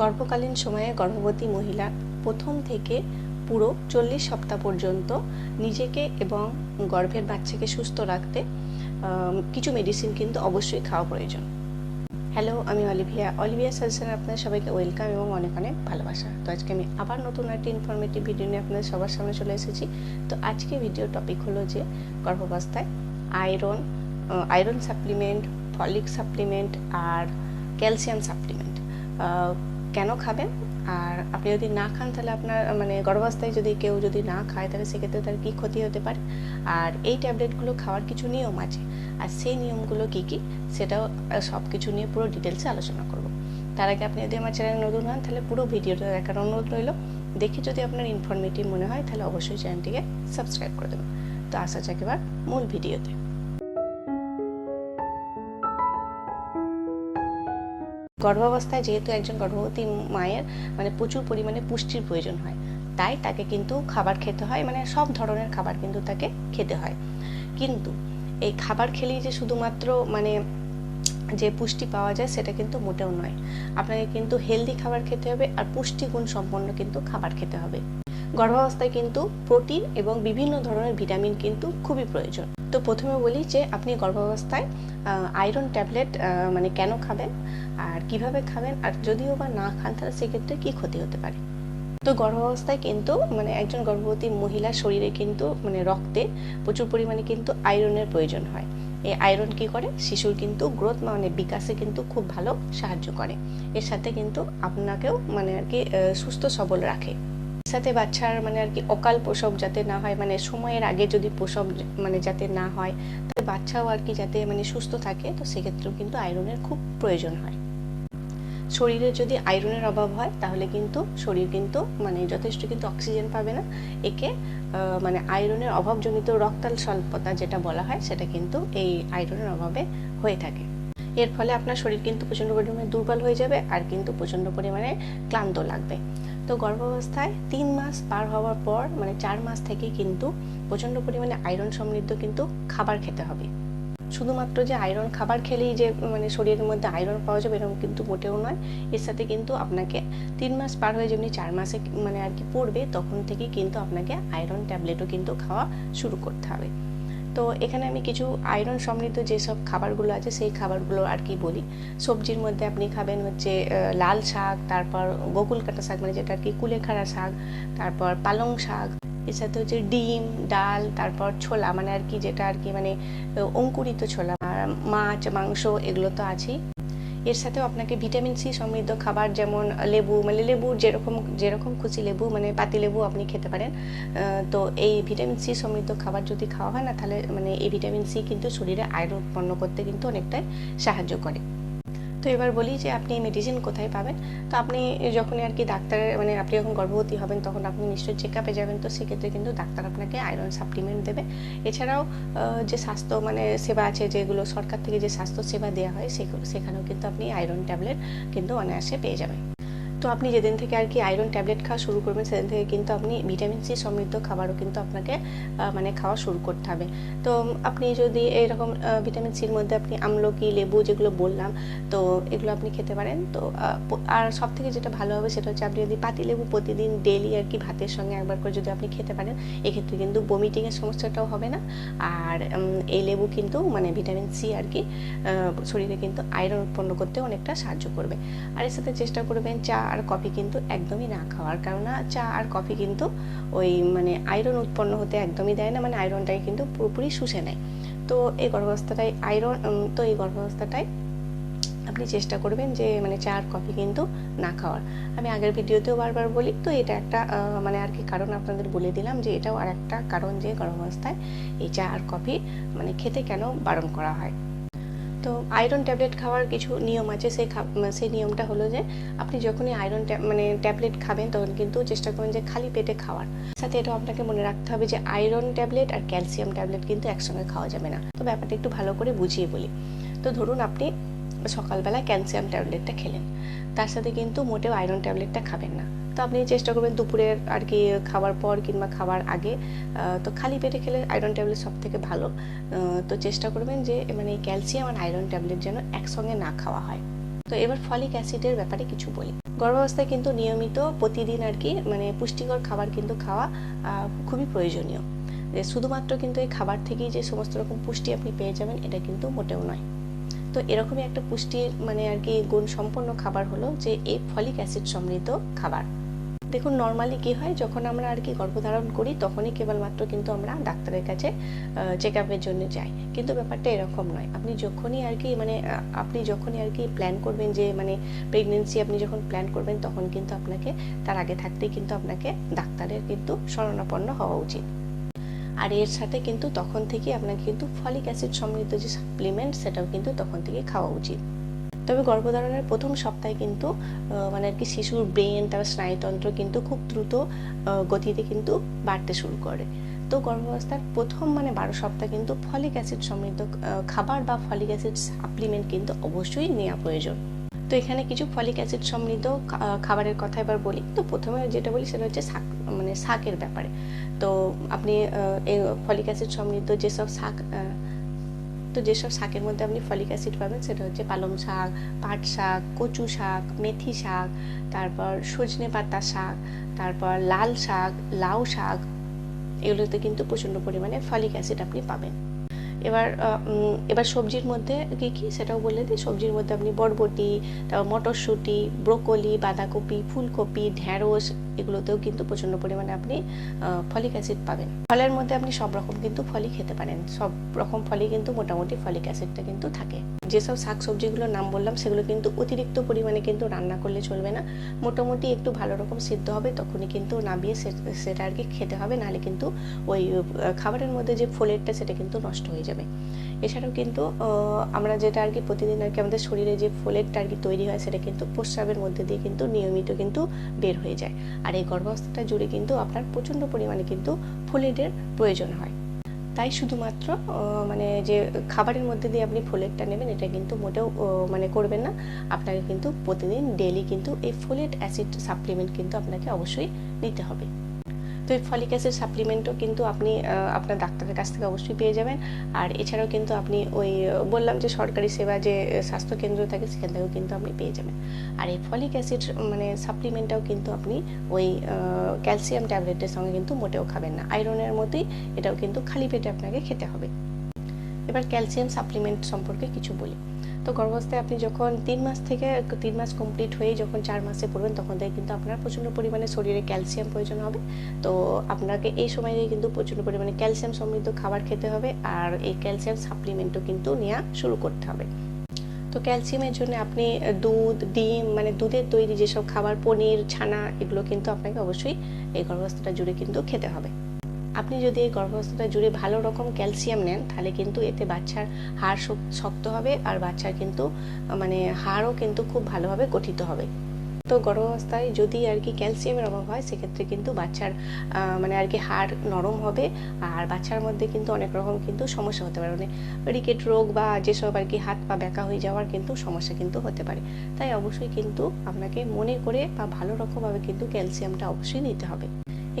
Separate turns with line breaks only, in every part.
গর্ভকালীন সময়ে গর্ভবতী মহিলা প্রথম থেকে পুরো চল্লিশ সপ্তাহ পর্যন্ত নিজেকে এবং গর্ভের বাচ্চাকে সুস্থ রাখতে কিছু মেডিসিন কিন্তু অবশ্যই খাওয়া প্রয়োজন। হ্যালো আমি অলিভিয়া। অলিভিয়া সাজেশনে আপনাদের সবাইকে ওয়েলকাম এবং অনেক অনেক ভালোবাসা। তো আজকে আমি আবার নতুন একটি ইনফরমেটিভ ভিডিও নিয়ে আপনাদের সবার সামনে চলে এসেছি। তো আজকে ভিডিও টপিক হলো যে গর্ভাবস্থায় iron iron supplement folic supplement আর ক্যালসিয়াম সাপ্লিমেন্ট কেন খাবেন? আর আপনি যদি না খান, তাহলে আপনার মানে গর্ভাবস্থায় যদি কেউ যদি না খায়, তাহলে সেক্ষেত্রে তার কী ক্ষতি হতে পারে? আর এই ট্যাবলেটগুলো খাওয়ার কিছু নিয়ম আছে। আর সেই নিয়মগুলো কী কী? সেটাও সব কিছু নিয়ে পুরো ডিটেলসে আলোচনা করব। তার আগে আপনি যদি আমার চ্যানেল নতুন হন, তাহলে পুরো ভিডিওটা দেখার অনুরোধ রইল। দেখে যদি আপনার ইনফরমেটিভ মনে হয়, তাহলে অবশ্যই চ্যানেলটিকে সাবস্ক্রাইব করে দেবেন। তো আসা যাক এবার মূল ভিডিওতে। গর্ভাবস্থায় যেহেতু একজন গর্ভবতী মায়ের মানে প্রচুর পরিমাণে পুষ্টির প্রয়োজন হয়, তাই তাকে কিন্তু খাবার খেতে হয় মানে সব ধরনের খাবার কিন্তু তাকে খেতে হয়। কিন্তু এই খাবার খেলেই যে শুধুমাত্র মানে যে পুষ্টি পাওয়া যায় সেটা কিন্তু মোটেও নয়। আপনাকে কিন্তু হেলদি খাবার খেতে হবে আর পুষ্টিগুণ সম্পন্ন কিন্তু খাবার খেতে হবে। গর্ভাবস্থায় কিন্তু প্রোটিন এবং বিভিন্ন ধরনের ভিটামিন কিন্তু খুবই প্রয়োজন। তো প্রথমে বলি যে আপনি গর্ভাবস্থায় আয়রন ট্যাবলেট মানে কেন খাবেন আর কীভাবে খাবেন আর যদিও বা না খান তাহলে সেক্ষেত্রে কী ক্ষতি হতে পারে? তো গর্ভাবস্থায় কিন্তু মানে একজন গর্ভবতী মহিলার শরীরে কিন্তু মানে রক্তে প্রচুর পরিমাণে কিন্তু আয়রনের প্রয়োজন হয়। এই আয়রন কি করে? শিশুর কিন্তু গ্রোথ মানে বিকাশে কিন্তু খুব ভালো সাহায্য করে। এর সাথে কিন্তু আপনাকেও মানে আর কি সুস্থ সবল রাখে। সাথে বাচ্চার মানে আর কি অকাল প্রসব যাতে না হয় মানে সময়ের আগে যদি প্রসব মানে যাতে না হয়, তাহলে বাচ্চাও আর কি যাতে মানে সুস্থ থাকে, তো সেক্ষেত্রেও কিন্তু আয়রনের খুব প্রয়োজন হয়। শরীরে যদি আয়রনের অভাব হয়, তাহলে কিন্তু শরীর কিন্তু মানে যথেষ্ট কিন্তু অক্সিজেন পাবে না। একে মানে আয়রনের অভাবজনিত রক্তাল স্বল্পতা যেটা বলা হয়, সেটা কিন্তু এই আয়রনের অভাবে হয়ে থাকে। এর ফলে আপনার শরীর কিন্তু প্রচণ্ড পরিমাণে দুর্বল হয়ে যাবে, আর কিন্তু প্রচণ্ড পরিমাণে ক্লান্ত লাগবে। তো গর্ভাবস্থায় তিন মাস পার হওয়ার পর মানে চার মাস থেকে কিন্তু প্রচণ্ড পরিমাণে আয়রন সমৃদ্ধ কিন্তু খাবার খেতে হবে। শুধুমাত্র যে আয়রন খাবার খেলেই যে মানে শরীরের মধ্যে আয়রন পাওয়া যাবে এরকম কিন্তু মোটেও নয়। এর সাথে কিন্তু আপনাকে তিন মাস পার হয়ে যেমনি চার মাসে মানে আর কি পড়বে, তখন থেকেই কিন্তু আপনাকে আয়রন ট্যাবলেটও কিন্তু খাওয়া শুরু করতে হবে। তো এখানে আমি কিছু আয়রন সমৃদ্ধ যেসব খাবারগুলো আছে, সেই খাবারগুলো আর কি বলি। সবজির মধ্যে আপনি খাবেন হচ্ছে লাল শাক, তারপর গোকুল কাটা শাক মানে যেটা আর কি কুলেখাড়া শাক, তারপর পালং শাক, এর সাথে হচ্ছে ডিম, ডাল, তারপর ছোলা মানে আর কি যেটা আর কি মানে অঙ্কুরিত ছোলা মাছ, মাংস এগুলো তো আছেই। এর সাথেও আপনাকে ভিটামিন সি সমৃদ্ধ খাবার যেমন লেবু মানে লেবু যেরকম যেরকম খুশি লেবু মানে পাতি লেবু আপনি খেতে পারেন। তো এই ভিটামিন সি সমৃদ্ধ খাবার যদি খাওয়া হয় না, তাহলে মানে এই ভিটামিন সি কিন্তু শরীরে আয়রন উৎপন্ন করতে কিন্তু অনেকটাই সাহায্য করে। তো এবার বলি যে আপনি মেডিসিন কোথায় পাবেন? তো আপনি যখনই আর কি ডাক্তারের মানে আপনি যখন গর্ভবতী হবেন, তখন আপনি নিশ্চয়ই চেক আপে যাবেন। তো সেক্ষেত্রে কিন্তু ডাক্তার আপনাকে আয়রন সাপ্লিমেন্ট দেবে। এছাড়াও যে স্বাস্থ্য মানে সেবা আছে, যেগুলো সরকার থেকে যে স্বাস্থ্য সেবা দেওয়া হয় সেখানেও কিন্তু আপনি আয়রন ট্যাবলেট কিন্তু অনায়াসে পেয়ে যাবেন। তো আপনি যেদিন থেকে আর কি আয়রন ট্যাবলেট খাওয়া শুরু করবেন, সেদিন থেকে কিন্তু আপনি ভিটামিন সি সমৃদ্ধ খাবারও কিন্তু আপনাকে মানে খাওয়া শুরু করতে হবে। তো আপনি যদি এইরকম ভিটামিন সির মধ্যে আপনি আমলকি, লেবু যেগুলো বললাম, তো এগুলো আপনি খেতে পারেন। তো আর সব থেকে যেটা ভালো হবে সেটা হচ্ছে আপনি যদি পাতি লেবু প্রতিদিন ডেলি আর কি ভাতের সঙ্গে একবার করে যদি আপনি খেতে পারেন, এক্ষেত্রে কিন্তু বমিটিংয়ের সমস্যাটাও হবে না। আর এই লেবু কিন্তু মানে ভিটামিন সি আর কি শরীরে কিন্তু আয়রন উৎপন্ন করতে অনেকটা সাহায্য করবে। আর এর সাথে চেষ্টা করবেন চা আর কফি কিন্তু একদমই না খাওয়ার কেননা চা আর কফি কিন্তু ওই মানে আয়রন উৎপন্ন হতে একদমই দেয় না মানে আয়রনটাকে কিন্তু পুরোপুরি শুষে নেয়। তো এই গর্ভাবস্থাটাই আয়রন তো এই গর্ভাবস্থাটায় আপনি চেষ্টা করবেন যে মানে চা আর কফি কিন্তু না খাওয়ার। আমি আগের ভিডিওতেও বারবার বলি, তো এটা একটা মানে আর কি কারণ আপনাদের বলে দিলাম যে এটাও আর একটা কারণ যে গর্ভাবস্থায় এই চা আর কফি মানে খেতে কেন বারণ করা হয়। তো আয়রন ট্যাবলেট খাওয়ার কিছু নিয়ম আছে, সেই সেই নিয়মটা হলো যে, আপনি যখনই আয়রন মানে ট্যাবলেট খাবেন, তখন কিন্তু চেষ্টা করবেন যে খালি পেটে খাওয়ার। সাথে এটাও আপনাকে মনে রাখতে হবে যে আয়রন ট্যাবলেট আর ক্যালসিয়াম ট্যাবলেট কিন্তু একসঙ্গে খাওয়া যাবে না। তো ব্যাপারটা একটু ভালো করে বুঝিয়ে বলি। তো ধরুন আপনি সকালবেলা ক্যালসিয়াম ট্যাবলেটটা খেলেন। তার সাথে কিন্তু মোটেও আয়রন ট্যাবলেটটা খাবেন না। তো আপনি চেষ্টা করবেন দুপুরের আর কি খাওয়ার পর কিংবা খাওয়ার আগে। তো খালি পেটে খেলে আয়রন ট্যাবলেট সব থেকে ভালো তো চেষ্টা করবেন যে মানে ক্যালসিয়াম আর আয়রন ট্যাবলেট যেন একসঙ্গে না খাওয়া হয়। তো এবার ফলিক অ্যাসিডের ব্যাপারে কিছু বলি। গর্ভাবস্থায় কিন্তু নিয়মিত প্রতিদিন আর কি মানে পুষ্টিকর খাবার কিন্তু খাওয়া খুবই প্রয়োজনীয়। যে শুধুমাত্র কিন্তু এই খাবার থেকেই যে সমস্ত রকম পুষ্টি আপনি পেয়ে যাবেন, এটা কিন্তু মোটেও নয়। তো এরকমই একটা পুষ্টির মানে আর কি গুণ সম্পন্ন খাবার হলো যে, এই ফলিক অ্যাসিড সমৃদ্ধ খাবার। দেখুন নর্মালি কি হয়, যখন আমরা আর কি গর্ভধারণ করি, তখনই কেবলমাত্র কিন্তু আমরা ডাক্তারের কাছে চেক আপের জন্য যাই। কিন্তু ব্যাপারটা এরকম নয়। আপনি যখনই আর কি মানে আপনি যখনই আর কি প্ল্যান করবেন যে মানে প্রেগনেন্সি আপনি যখন প্ল্যান করবেন, তখন কিন্তু আপনাকে, তার আগে থাকতেই কিন্তু আপনাকে ডাক্তারের কিন্তু শরণাপন্ন হওয়া উচিত। আর এর সাথে কিন্তু তখন থেকে আপনাকে কিন্তু ফলিক অ্যাসিড সমৃদ্ধ যে সাপ্লিমেন্ট সেটাও কিন্তু তখন থেকে খাওয়া উচিত। তবে গর্ভধারণের প্রথম সপ্তাহে কিন্তু মানে আর কি শিশুর ব্রেন তার স্নায়ুতন্ত্র কিন্তু খুব দ্রুত গতিতে কিন্তু বাড়তে শুরু করে। তো গর্ভাবস্থার প্রথম মানে বারো সপ্তাহ কিন্তু ফলিক অ্যাসিড সমৃদ্ধ খাবার বা ফলিক অ্যাসিড সাপ্লিমেন্ট কিন্তু অবশ্যই নেওয়া প্রয়োজন। তো এখানে কিছু ফলিক অ্যাসিড সমৃদ্ধ খাবারের কথা এবার বলি। তো প্রথমে যেটা বলি সেটা হচ্ছে শাক মানে শাকের ব্যাপারে। তো আপনি ফলিক অ্যাসিড সমৃদ্ধ যেসব শাক তো যেসব শাকের মধ্যে আপনি ফলিক অ্যাসিড পাবেন সেটা হচ্ছে পালং শাক, পাট শাক, কচু শাক, মেথি শাক, তারপর সজনে পাতা শাক, তারপর লাল শাক, লাউ শাক, এগুলোতে কিন্তু প্রচণ্ড পরিমাণে ফলিক অ্যাসিড আপনি পাবেন। এবার এবার সবজির মধ্যে কী কী? সেটাও বলে দিই। সবজির মধ্যে আপনি বরবটি, তারপর মটরশুঁটি, ব্রোকলি, বাঁধাকপি, ফুলকপি ঢ্যাঁড়স এগুলোতেও কিন্তু প্রচণ্ড পরিমাণে আপনি ফলিক অ্যাসিড পাবেন। ফলের মধ্যে আপনি সব রকম কিন্তু ফলই খেতে পারেন। সব রকম ফলই কিন্তু মোটামুটি ফলিক অ্যাসিডটা কিন্তু থাকে। যেসব শাক সবজিগুলোর নাম বললাম, সেগুলো কিন্তু অতিরিক্ত পরিমাণে কিন্তু রান্না করলে চলবে না। মোটামুটি একটু ভালো রকম সিদ্ধ হবে, তখনই কিন্তু নামিয়ে সেটা আর কি খেতে হবে, নাহলে কিন্তু ওই খাবারের মধ্যে যে ফোলেটটা সেটা কিন্তু নষ্ট হয়ে যাবে। এছাড়াও কিন্তু আমরা যেটা আর কি প্রতিদিন আর কি আমাদের শরীরে যে ফোলেটটা আর কি তৈরি হয়, সেটা কিন্তু প্রস্রাবের মধ্যে দিয়ে কিন্তু নিয়মিত কিন্তু বের হয়ে যায়। আর এই গর্ভাবস্থাটা জুড়ে কিন্তু আপনার প্রচণ্ড পরিমাণে কিন্তু ফোলেটের প্রয়োজন হয়। তাই শুধুমাত্র মানে যে খাবারের মধ্যে দিয়ে আপনি ফোলেটটা নেবেন, এটা কিন্তু মোটেও মানে করবেন না। আপনাকে কিন্তু প্রতিদিন ডেলি কিন্তু এই ফোলেট অ্যাসিড সাপ্লিমেন্ট কিন্তু আপনাকে অবশ্যই নিতে হবে। তো এই ফলিক অ্যাসিড সাপ্লিমেন্টও কিন্তু আপনি আপনার ডাক্তারের কাছ থেকে অবশ্যই পেয়ে যাবেন। আর এছাড়াও কিন্তু আপনি ওই বললাম যে সরকারি সেবা যে স্বাস্থ্যকেন্দ্র থাকে সেখান থেকেও কিন্তু আপনি পেয়ে যাবেন। আর এই ফলিক অ্যাসিড মানে সাপ্লিমেন্টটাও কিন্তু আপনি ওই ক্যালসিয়াম ট্যাবলেটের সঙ্গে কিন্তু মোটেও খাবেন না। আয়রনের মতোই এটাও কিন্তু খালি পেটে আপনাকে খেতে হবে। এবার ক্যালসিয়াম সাপ্লিমেন্ট সম্পর্কে কিছু বলি। তো গর্ভাবস্থায় আপনি যখন তিন মাস থেকে তিন মাস কমপ্লিট হয়ে যখন চার মাসে পড়বেন, তখন থেকে কিন্তু আপনার প্রচণ্ড পরিমাণে শরীরে ক্যালসিয়াম প্রয়োজন হবে। তো আপনাকে এই সময় কিন্তু প্রচণ্ড পরিমাণে ক্যালসিয়াম সমৃদ্ধ খাবার খেতে হবে আর এই ক্যালসিয়াম সাপ্লিমেন্টও কিন্তু নেওয়া শুরু করতে হবে। তো ক্যালসিয়ামের জন্য আপনি দুধ, ডিম মানে দুধের তৈরি যেসব খাবার, পনির, ছানা, এগুলো কিন্তু আপনাকে অবশ্যই এই গর্ভাবস্থাটা জুড়ে কিন্তু খেতে হবে। আপনি যদি এই গর্ভাবস্থাটা জুড়ে ভালো রকম ক্যালসিয়াম নেন, তাহলে কিন্তু এতে বাচ্চার হাড় শক্ত হবে আর বাচ্চার কিন্তু মানে হাড়ও কিন্তু খুব ভালোভাবে গঠিত হবে। তো গর্ভাবস্থায় যদি আর কি ক্যালসিয়ামের অভাব হয়, সেক্ষেত্রে কিন্তু বাচ্চার মানে আর কি হাড় নরম হবে আর বাচ্চার মধ্যে কিন্তু অনেক রকম কিন্তু সমস্যা হতে পারে। মানে রিকেট রোগ বা যেসব আর কি হাত পা ব্যাকা হয়ে যাওয়ার কিন্তু সমস্যা কিন্তু হতে পারে। তাই অবশ্যই কিন্তু আপনাকে মনে করে বা ভালো রকমভাবে কিন্তু ক্যালসিয়ামটা অবশ্যই নিতে হবে।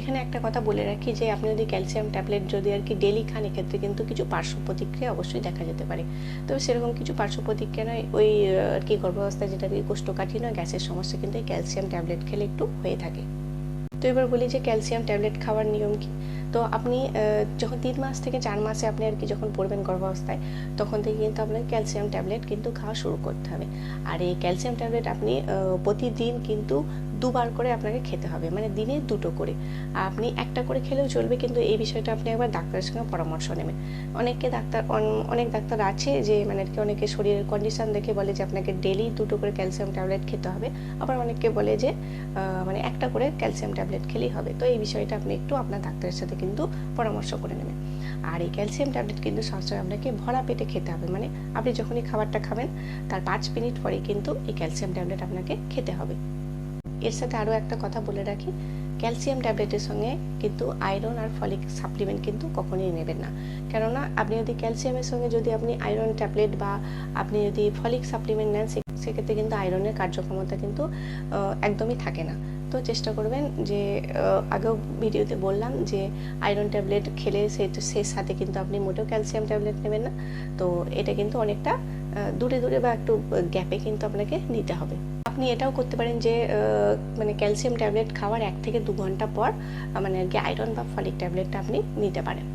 এখানে একটা কথা বলে রাখি যে আপনি যদি ক্যালসিয়াম ট্যাবলেট যদি আর কি ডেলি খান, এক্ষেত্রে কিন্তু কিছু পার্শ্ব প্রতিক্রিয়া অবশ্যই দেখা যেতে পারে। তবে সেরকম কিছু পার্শ্ব প্রতিক্রিয়া নয়, ওই আর কি গর্ভাবস্থায় যেটা কি কোষ্ঠকাঠিন্য, গ্যাসের সমস্যা কিন্তু এই ক্যালসিয়াম ট্যাবলেট খেলে একটু হয়ে থাকে। তো এবার বলি যে ক্যালসিয়াম ট্যাবলেট খাওয়ার নিয়ম কি? তো আপনি যখন তিন মাস থেকে চার মাসে আপনি আর কি যখন পড়বেন গর্ভাবস্থায়, তখন থেকে কিন্তু আপনাকে ক্যালসিয়াম ট্যাবলেট কিন্তু খাওয়া শুরু করতে হবে। আর এই ক্যালসিয়াম ট্যাবলেট আপনি প্রতিদিন কিন্তু দুবার করে আপনাকে খেতে হবে মানে দিনে দুটো করে। আপনি একটা করে খেলেও চলবে, কিন্তু এই বিষয়টা আপনি একবার ডাক্তারের সঙ্গে পরামর্শ নেবেন। অনেকে ডাক্তার অনেক ডাক্তার আছে যে মানে আর কি অনেকে শরীরের কন্ডিশন দেখে বলে যে, আপনাকে ডেলি দুটো করে ক্যালসিয়াম ট্যাবলেট খেতে হবে। আবার অনেকে বলে যে মানে একটা করে ক্যালসিয়াম ট্যাবলেট খেলেই হবে। তো এই বিষয়টা আপনি একটু আপনার ডাক্তারের সাথে কিন্তু পরামর্শ করে নেবেন। আর এই ক্যালসিয়াম ট্যাবলেট কিন্তু সবসময় আপনাকে ভরা পেটে খেতে হবে। মানে আপনি যখনই খাবারটা খাবেন, তার পাঁচ মিনিট পরে কিন্তু এই ক্যালসিয়াম ট্যাবলেট আপনাকে খেতে হবে। এর সাথে আরও একটা কথা বলে রাখি ক্যালসিয়াম ট্যাবলেটের সঙ্গে কিন্তু আয়রন আর ফলিক সাপ্লিমেন্ট কিন্তু কখনোই নেবেন না। কেননা আপনি যদি ক্যালসিয়ামের সঙ্গে যদি আপনি আয়রন ট্যাবলেট বা আপনি যদি ফলিক সাপ্লিমেন্ট নেন সেক্ষেত্রে কিন্তু আয়রনের কার্যক্ষমতা কিন্তু একদমই থাকে না। তো চেষ্টা করবেন যে আগেও ভিডিওতে বললাম যে আয়রন ট্যাবলেট খেলে সে সে সাথে কিন্তু আপনি মোটেও ক্যালসিয়াম ট্যাবলেট নেবেন না। তো এটা কিন্তু অনেকটা দূরে দূরে বা একটু গ্যাপে কিন্তু আপনাকে নিতে হবে। আপনি এটাও করতে পারেন যে মানে ক্যালসিয়াম ট্যাবলেট খাওয়ার এক থেকে দু ঘণ্টা পর মানে আর কি আয়রন বা ফলিক ট্যাবলেটটা আপনি নিতে পারেন।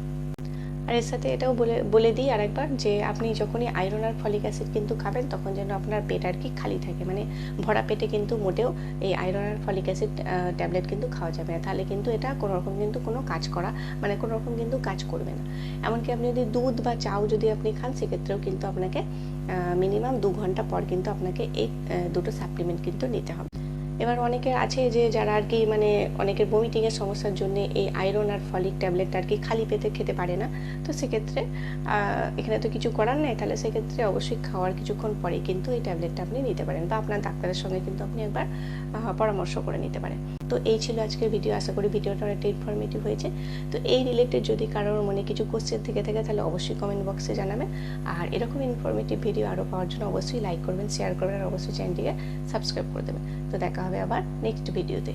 আর এর সাথে এটাও বলে বলে দিই আরেকবার যে আপনি যখনই আয়রন আর ফলিক অ্যাসিড কিন্তু খাবেন, তখন যেন আপনার পেট আর কি খালি থাকে। মানে ভরা পেটে কিন্তু মোটেও এই আয়রন আর ফলিক অ্যাসিড ট্যাবলেট কিন্তু খাওয়া যাবে না। তাহলে কিন্তু এটা কোনো রকম কিন্তু কোনো কাজ করা মানে কোনো রকম কিন্তু কাজ করবে না। এমনকি আপনি যদি দুধ বা চাও যদি আপনি খান, সেক্ষেত্রেও কিন্তু আপনাকে মিনিমাম দু ঘণ্টা পর কিন্তু আপনাকে এই দুটো সাপ্লিমেন্ট কিন্তু নিতে হবে। এবার অনেকে আছে যে যারা আর কি মানে অনেকের বমিটিংয়ের সমস্যার জন্য এই আয়রন আর ফলিক ট্যাবলেটটা আর কি খালি পেতে খেতে পারে না। তো সেক্ষেত্রে এখানে তো কিছু করার নেই, তাহলে সেক্ষেত্রে অবশ্যই খাওয়ার কিছুক্ষণ পরে কিন্তু এই ট্যাবলেটটা আপনি নিতে পারেন বা আপনার ডাক্তারের সঙ্গে কিন্তু আপনি একবার পরামর্শ করে নিতে পারেন। তো এই ছিল আজকের ভিডিও আশা করি ভিডিওটা অনেকটা ইনফরমেটিভ হয়েছে। তো এই রিলেটেড যদি কারোর মনে কিছু কোশ্চেন থেকে থাকে, তাহলে অবশ্যই কমেন্ট বক্সে জানাবেন। আর এরকম ইনফরমেটিভ ভিডিও আরও পাওয়ার জন্য অবশ্যই লাইক করবেন শেয়ার করবেন, আর অবশ্যই চ্যানেলটিকে সাবস্ক্রাইব করে দেবেন। তো দেখা হবে আবার নেক্সট ভিডিওতে